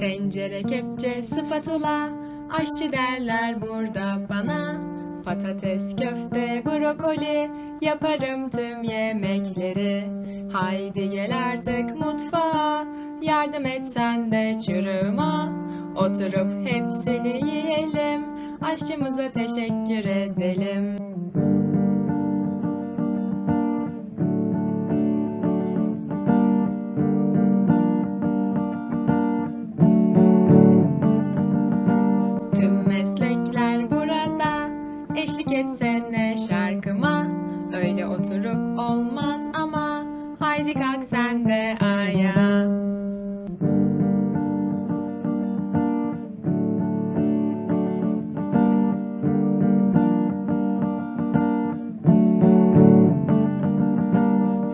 Tencere, kepçe, spatula, aşçı derler burada bana. Patates, köfte, brokoli, yaparım tüm yemekleri. Haydi gel artık mutfağa, yardım et sen de çırığıma. Oturup hepsini yiyelim, aşçımıza teşekkür edelim. Öyle oturup olmaz ama Haydi kalk sen de ayağa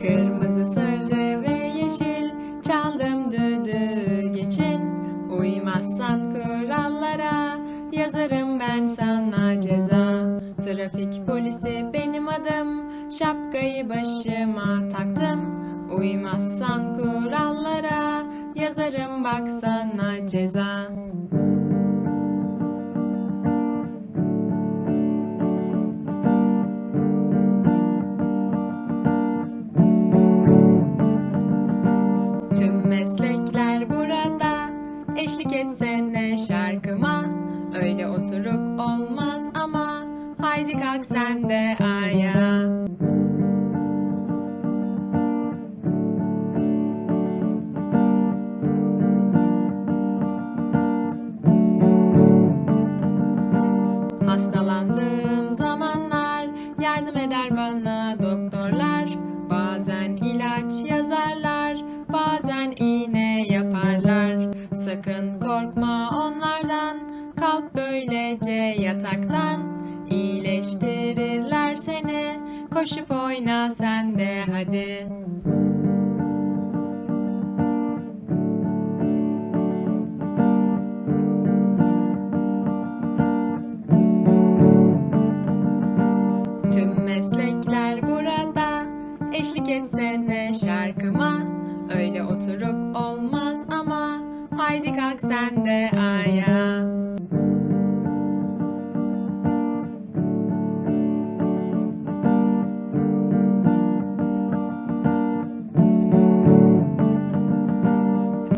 Kırmızı, sarı ve yeşil çaldım düdüğü geçin. Uymazsan kurallara yazarım ben sana ceza. Trafik polisi benim adım, şapkayı başıma taktım. Uymazsan kurallara yazarım bak sana ceza. Tüm meslekler burada Eşlik etsene şarkıma Öyle oturup olmaz ama Haydi kalk sen de ayağa Hastalandığım zamanlar yardım eder bana doktorlar. Bazen ilaç yazarlar, bazen iğne yaparlar. Sakın korkma onlardan, kalk böylece yataktan. İyileştirirler seni, koşup oyna sen de hadi. Meslekler burada. Eşlik etsene şarkıma. Öyle oturup olmaz ama Haydi kalk sen de ayağa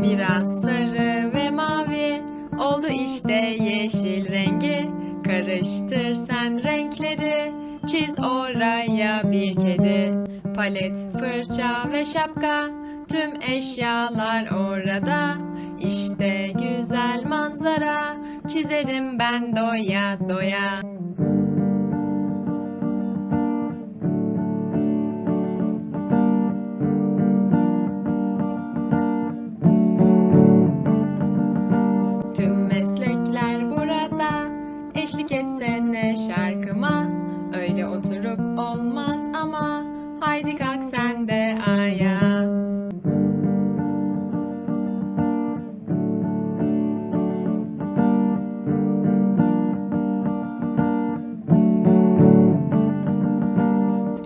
Biraz sarı ve mavi oldu işte yeşil rengi. Karıştır sen renkleri, çiz oraya bir kedi. Palet, fırça ve şapka, tüm eşyalar orada. İşte güzel manzara, çizerim ben doya doya. Haydi kalk sen de ayağa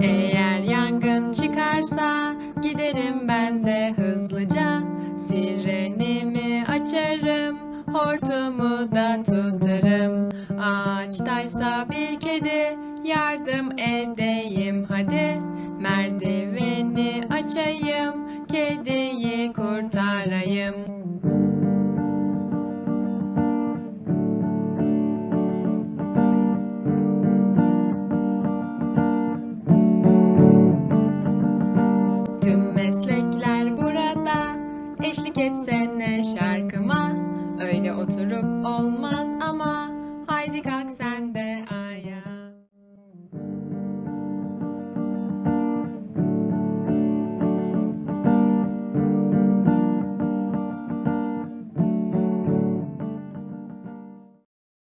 Eğer yangın çıkarsa giderim ben de hızlıca. Sirenimi açarım, hortumu da tutarım Ağaçtaysa bir kedi yardım edeyim. Hadi Merdiveni açayım, kediyi kurtarayım. Tüm meslekler burada Eşlik etsene şarkıma. Öyle oturup olmaz ama Haydi kalk sen